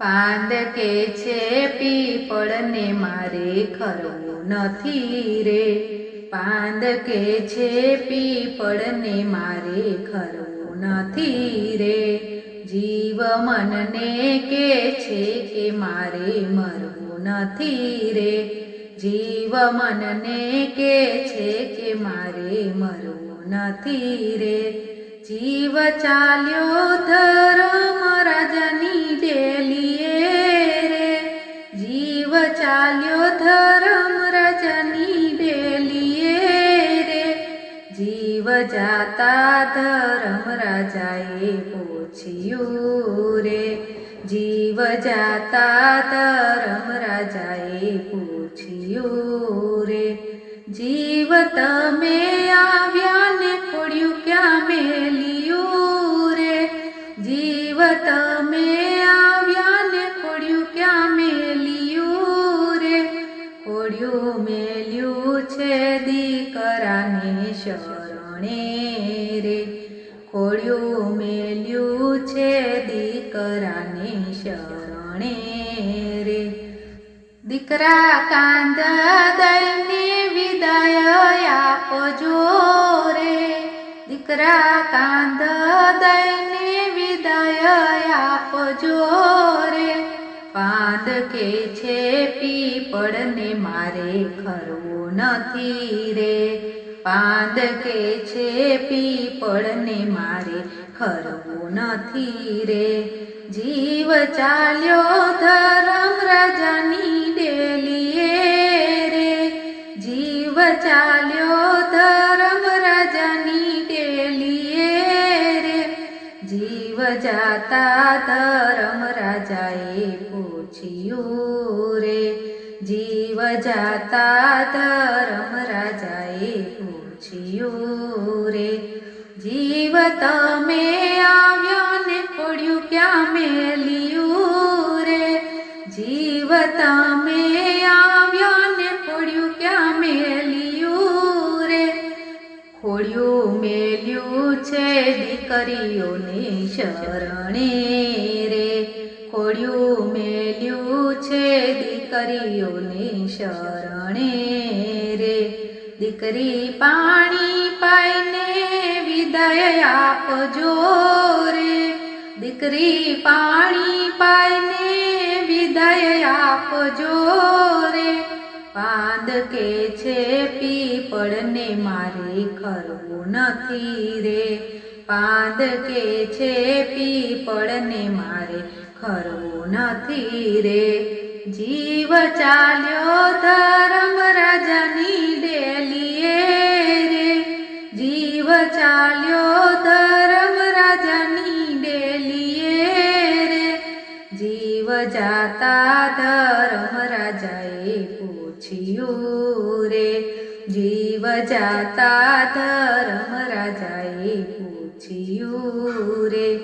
પાંદ કે છે પીપળને મારે ખરવું નથી રે. પાંદ કે છે પીપળને મારે ખરવું નથી રે. જીવ મનને કે છે કે મારે મરવું નથી રે. જીવ મનને કે છે કે મારે મરવું નથી રે. જીવ ચાલ્યો ધર્મ રાજાની ડેલીએ રે. જીવ ચાલ્યો ધર્મ રાજાની ડેલીએ રે. જીવ જાતા ધર્મ રાજાએ પૂછ્યું રે. જીવ જાતા ધર્મ રાજાએ પૂછ્યું દીકરા કાંદ દઈને વિદાય આપજો રે. દીકરા કાંદ દઈને વિદાય આપજો રે. પાંદ કે છે પીપળને મારે ખરવું નથી રે. પાંદ કે છે પીપળને મારે ખરવું નથી રે. જીવ ચાલ્યો ધરમ રાજાની ડેલીએ રે. જીવ ચાલ્યો ધરમ રાજાની ડેલીએ રે. જીવ જાતા ધરમ રાજાએ પૂછ્યું રે. જીવ જાતા ધરમ રાજાએ પૂછ્યું રે જીવ તમે આવ્યા ને પડ્યું ક્યાં મેલ્યું રે જીવ તમે આવ્યા ને પડ્યું ક્યાં મેલ્યું રે ખોડ્યું મેલ્યું છે દીકરીઓને શરણે રે. ખોડ્યું મેલ્યું છે દીકરીઓને શરણે દીકરી પાણી પાઈને વિદાય આપજો રે. દીકરી પાણી પાઈને વિદાય આપજો રે. પાંદ કે છે પીપળને મારે ખરવું નથી રે. પાંદ કે છે પીપળને મારે ખરવું નથી રે. જીવ ચાલ્યો ધરમ રાજાની ચાલ્યો ધર્મ રાજાની ડેલીએ રે. જીવ જાતા ધર્મ રાજાએ પૂછ્યું રે. જીવ જાતા ધર્મ રાજાએ પૂછ્યું રે.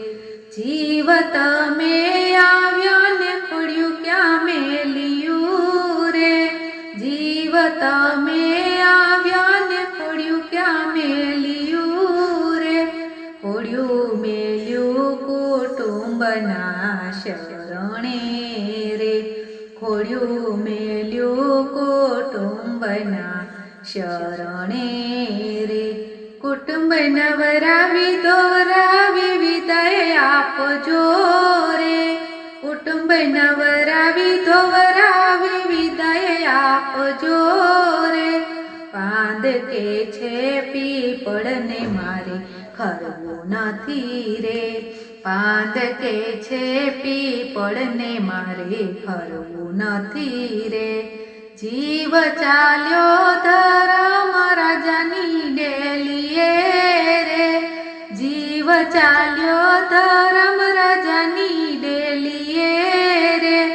જીવ તમે આવ્યા ને ખોડ્યું ક્યાં મેલ્યું રે? જીવ તમે ખોડ્યું મેલ્યું કુટુંબના શરણે રે. ખોડ્યું મેલ્યું કુટુંબના શરણે રે. કુટુંબ નવરાવી દોરાવી વિદય આપજો રે. કુટુંબ નવરાવી દોરાવી વિદય આપજો રે. પાંદ કે છે પીપળને મારે ખરવું નથી રે. પાંદ કે છે પીપળને મારે ખરવું નથી રે. જીવ ચાલ્યો ધરમ રાજાની ડેલીએ રે. જીવ ચાલ્યો ધરમ રાજાની ડેલીએ રે.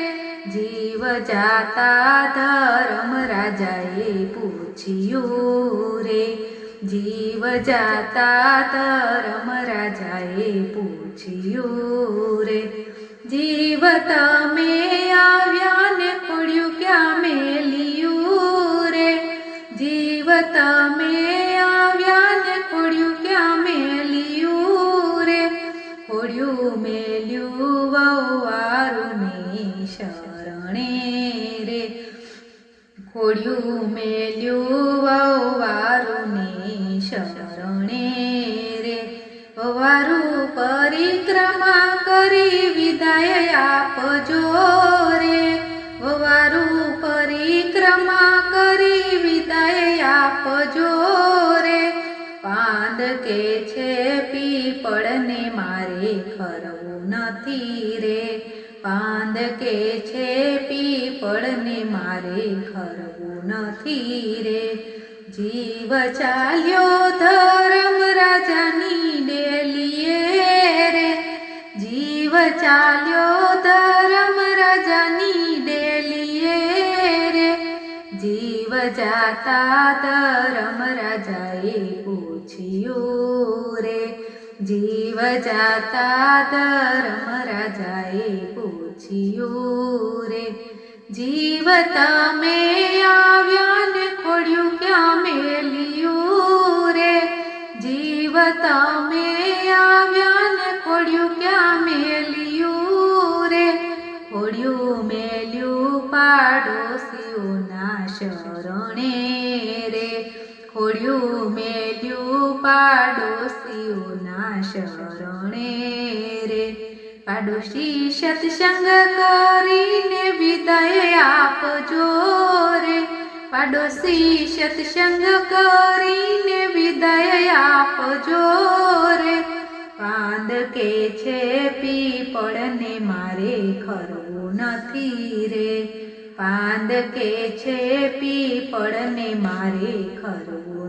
જીવ જાતા ધરમ રાજાએ પૂછ્યું રે. જીવ જાતા તરમ રાજાએ પૂછ્યું રે, જીવ તમે આવ્યા ને ખોડ્યું ક્યાં મેલ્યું રે? જીવ તમે આવ્યા ને ખોડ્યું ક્યાં મેલ્યું રે? ખોડ્યું મેલ્યું વવારું શરણે રે, ખોડ્યું મેલ્યું વિદાય આપજો રે. વારું પરિક્રમા કરી વિદાય આપજો રે. પાંદ કે છે પીપળને મારે ખરવું નથી રે. પાંદ કે છે પીપળને મારે ખરવું નથી રે. જીવ ચાલ્યો ધર્મ ચાલ્યો ધરમ રજની ડેલીએ રે. જીવ જાતા ધરમ રાજાએ પૂછ્યું રે. જીવ જાતા ધરમ રાજાએ પૂછ્યું રે. જીવ તમે આવ્યા ખોડ્યું મેલ્યું પાડોશીઓના શરણે રે. પાડોશી સત્સંગ કરીને વિદાય આપજો રે. પાડોશી સત્સંગ કરીને વિદાય આપજો રે. પાંદ કે છે પીપળને મારે ખરવું નથી રે. પાંદ કે છે પીપળને મારે ખરવું